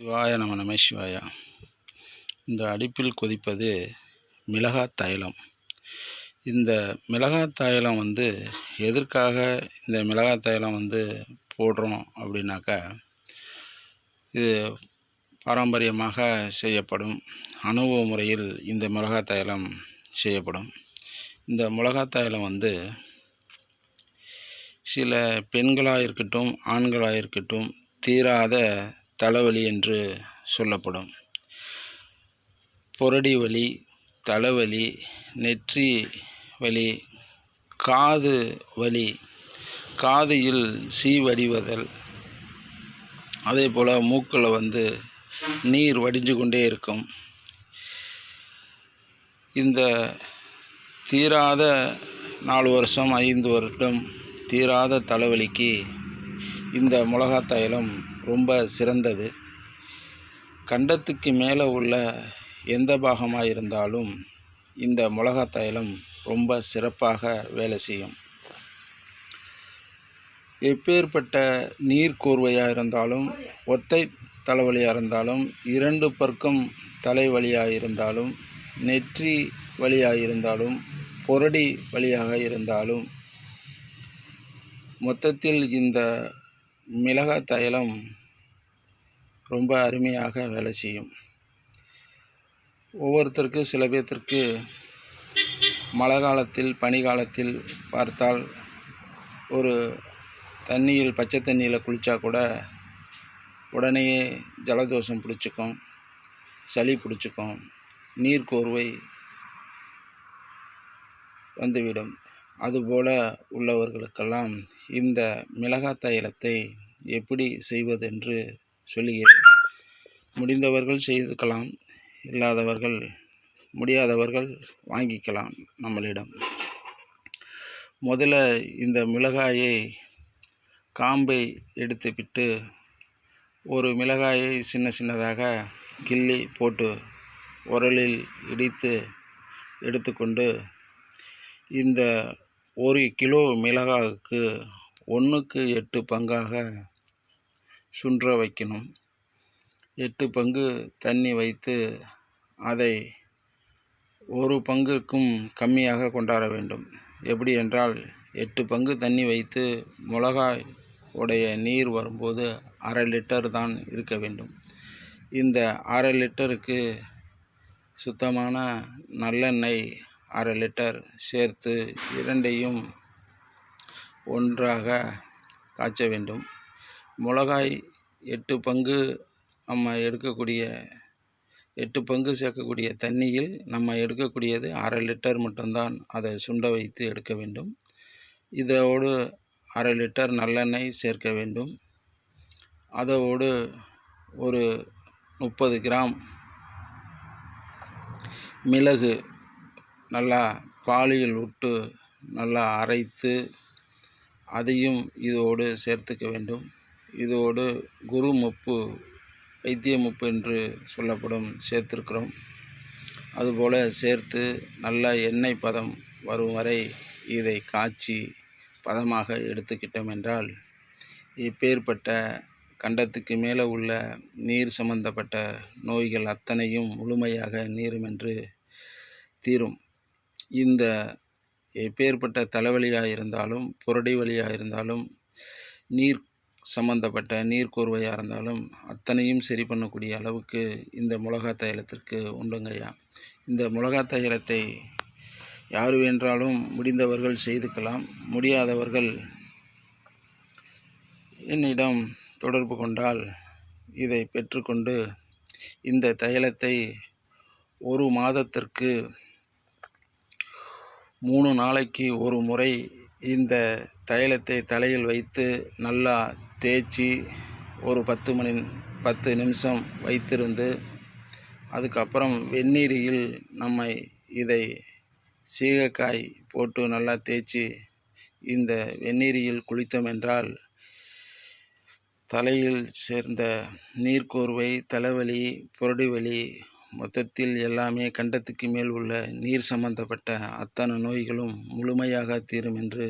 சிவாய நம நம சிவாயா. இந்த அடுப்பில் கொதிப்பது மிளகாய் தைலம். இந்த மிளகாய் தைலம் வந்து எதற்காக இந்த மிளகாய் தைலம் வந்து போடுறோம் அப்படின்னாக்கா இது பாரம்பரியமாக செய்யப்படும். அனுபவ முறையில் இந்த மிளகாய் தைலம் செய்யப்படும். இந்த மிளகாய் தைலம் வந்து சில பெண்களாக இருக்கட்டும் ஆண்களாக இருக்கட்டும் தீராத தலைவலி என்று சொல்லப்படும். புரடி வலி தலைவலி நெற்றி வலி காது வலி காதில் சீ வடிவதல் அதே போல் மூக்கில் வந்து நீர் வடிஞ்சு கொண்டே இருக்கும். இந்த தீராத நாலு வருஷம் ஐந்து வருடம் தீராத தலைவலிக்கு இந்த மிளகாய் தைலம் ரொம்ப சிறந்தது. கண்டத்துக்கு மேலே உள்ள எந்த பாகமாக இருந்தாலும் இந்த மிளகாய் தைலம் ரொம்ப சிறப்பாக வேலை செய்யும். எப்பேற்பட்ட நீர் கூர்வையாக இருந்தாலும் ஒத்தை தலைவலியாக இருந்தாலும் இரண்டு பற்கும் தலைவலியாக இருந்தாலும் நெற்றி வழியாக இருந்தாலும் பொரடி வழியாக இருந்தாலும் மொத்தத்தில் இந்த மிளகாய் தைலம் ரொம்ப அருமையாக வேலை செய்யும். ஒவ்வொருத்தருக்கு சில பேர்த்திற்கு மழை காலத்தில் பனி காலத்தில் பார்த்தால் ஒரு தண்ணியில் பச்சை தண்ணியில் குளித்தா கூட உடனேயே ஜலதோஷம் பிடிச்சிக்கும் சளி பிடிச்சிக்கும் நீர்க்கோர்வை வந்துவிடும். அதுபோல உள்ளவர்களுக்கெல்லாம் இந்த மிளகாய் தைலத்தை எப்படி செய்வதென்று சொல்லுகிறேன். முடிந்தவர்கள் செய்துக்கலாம் இல்லாதவர்கள் முடியாதவர்கள் வாங்கிக்கலாம் நம்மளிடம். முதல்ல இந்த மிளகாயை காம்பை எடுத்துவிட்டு ஒரு மிளகாயை சின்ன சின்னதாக கிள்ளி போட்டு உரலில் இடித்து எடுத்துக்கொண்டு இந்த ஒரு கிலோ மிளகாவுக்கு ஒன்றுக்கு எட்டு பங்காக சுன்ற வைக்கணும். எட்டு பங்கு தண்ணி வைத்து அதை ஒரு பங்குக்கும் கம்மியாக கொண்டாட வேண்டும். எப்படி என்றால் எட்டு பங்கு தண்ணி வைத்து மிளகாய் உடைய நீர் வரும்போது அரை லிட்டர் தான் இருக்க வேண்டும். இந்த அரை லிட்டருக்கு சுத்தமான நல்லெண்ணெய் அரை லிட்டர் சேர்த்து இரண்டையும் ஒன்றாக காய்ச்ச வேண்டும். மிளகாய் எட்டு பங்கு நம்ம எடுக்கக்கூடிய எட்டு பங்கு சேர்க்கக்கூடிய தண்ணியில் நம்ம எடுக்கக்கூடியது அரை லிட்டர் மட்டும்தான் அதை சுண்ட வைத்து எடுக்க வேண்டும். இதோடு அரை லிட்டர் நல்லெண்ணெய் சேர்க்க வேண்டும். அதோடு ஒரு முப்பது கிராம் மிளகு நல்லா பாலியில் விட்டு நல்லா அரைத்து அதையும் இதோடு சேர்த்துக்க வேண்டும். இதோடு குரு முப்பு வைத்திய முப்பு என்று சொல்லப்படும் சேர்த்திருக்கிறோம். அதுபோல் சேர்த்து நல்லா எண்ணெய் பதம் வரும் வரை இதை காய்ச்சி பதமாக எடுத்துக்கிட்டோம் என்றால் இப்பேற்பட்ட கண்டத்துக்கு மேலே உள்ள நீர் சம்பந்தப்பட்ட நோய்கள் அத்தனையும் முழுமையாக நீரும் என்று தீரும். இந்த எப்பேற்பட்ட தலைவலியாக இருந்தாலும் புரடி வலியாக இருந்தாலும் நீர் சம்பந்தப்பட்ட நீர் கோர்வையாக இருந்தாலும் அத்தனையும் சரி பண்ணக்கூடிய அளவுக்கு இந்த மிளகா தைலத்திற்கு உண்டுங்கய்யா இந்த மிளகா தைலத்தை யார் வேண்டாலும் முடிந்தவர்கள் செய்துக்கலாம். முடியாதவர்கள் என்னிடம் தொடர்பு கொண்டால் இதை பெற்றுக்கொண்டு இந்த தைலத்தை ஒரு மாதத்திற்கு மூணு நாளைக்கு ஒரு முறை இந்த தைலத்தை தலையில் வைத்து நல்லா தேய்ச்சி ஒரு பத்து மணி பத்து நிமிஷம் வைத்திருந்து அதுக்கப்புறம் வெந்நீரில் நம்ம இதை சீகக்காய் போட்டு நல்லா தேய்ச்சி இந்த வெந்நீரில் குளித்தோம் என்றால் தலையில் சேர்ந்த நீர்க்கோர்வை தலைவலி புரடி வலி மொத்தத்தில் எல்லாமே கண்டத்துக்கு மேல் உள்ள நீர் சம்பந்தப்பட்ட அத்தனை நோய்களும் முழுமையாக தீரும் என்று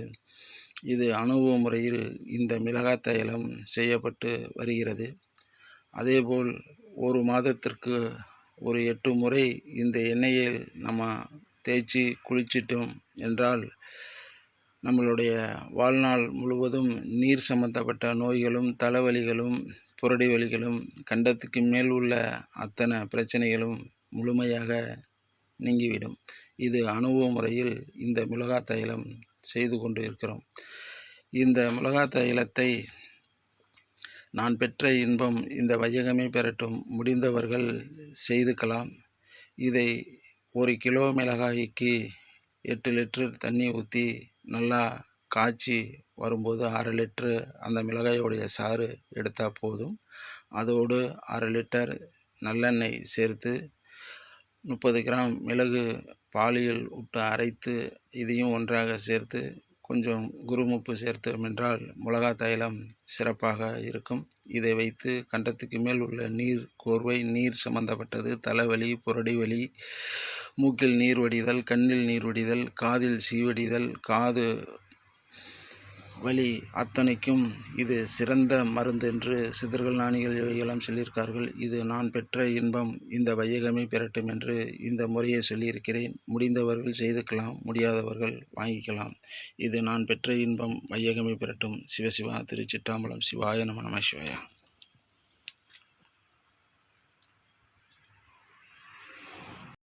இது அனுபவ முறையில் இந்த மிளகாய் தைலம் செய்யப்பட்டு வருகிறது. அதேபோல் ஒரு மாதத்திற்கு ஒரு எட்டு முறை இந்த எண்ணெயில் நம்ம தேய்ச்சி குளிச்சிட்டோம் என்றால் நம்மளுடைய வாழ்நாள் முழுவதும் நீர் சம்பந்தப்பட்ட நோய்களும் தலைவலிகளும் புரடி வலிகளும் கண்டத்துக்கு மேல் உள்ள அத்தனை பிரச்சனைகளும் முழுமையாக நீங்கிவிடும். இது அனுபவ முறையில் இந்த மிளகாய் தைலம் செய்து கொண்டு இருக்கிறோம் இந்த மிளகாய் தைலத்தை நான் பெற்ற இன்பம் இந்த வையகமே பெறட்டும். முடிந்தவர்கள் செய்துக்கலாம். இதை ஒரு கிலோ மிளகாய்க்கு எட்டு லிட்டர் தண்ணி ஊற்றி நல்லா காய்ச்சி வரும்போது அரை லிட்ரு அந்த மிளகாயோடைய சாறு எடுத்தால் போதும். அதோடு அரை லிட்டர் நல்லெண்ணெய் சேர்த்து முப்பது கிராம் மிளகு பாலியில் விட்டு அரைத்து இதையும் ஒன்றாக சேர்த்து கொஞ்சம் குருமுப்பு சேர்த்தோம் என்றால் மிளகா தைலம் சிறப்பாக இருக்கும். இதை வைத்து கண்டத்துக்கு மேல் உள்ள நீர் கோர்வை நீர் சம்பந்தப்பட்டது தலைவலி புரடி வலி மூக்கில் நீர் வடிதல் கண்ணில் நீர் வடிதல் காதில் சீவடிதல் காது வலி அத்தனைக்கும் இது சிறந்த மருந்து என்று சித்தர்கள் ஞானிகள் எல்லாம் சொல்லியிருக்கார்கள். இது நான் பெற்ற இன்பம். இந்த வையகமே பெறட்டும் என்று இந்த முறையை சொல்லியிருக்கிறேன். முடிந்தவர்கள் செய்துக்கலாம் முடியாதவர்கள் வாங்கிக்கலாம். இது நான் பெற்ற இன்பம். வையகமே பெறட்டும். சிவசிவா திருச்சிட்டாம்பலம். சிவாய நம நம சிவாயா.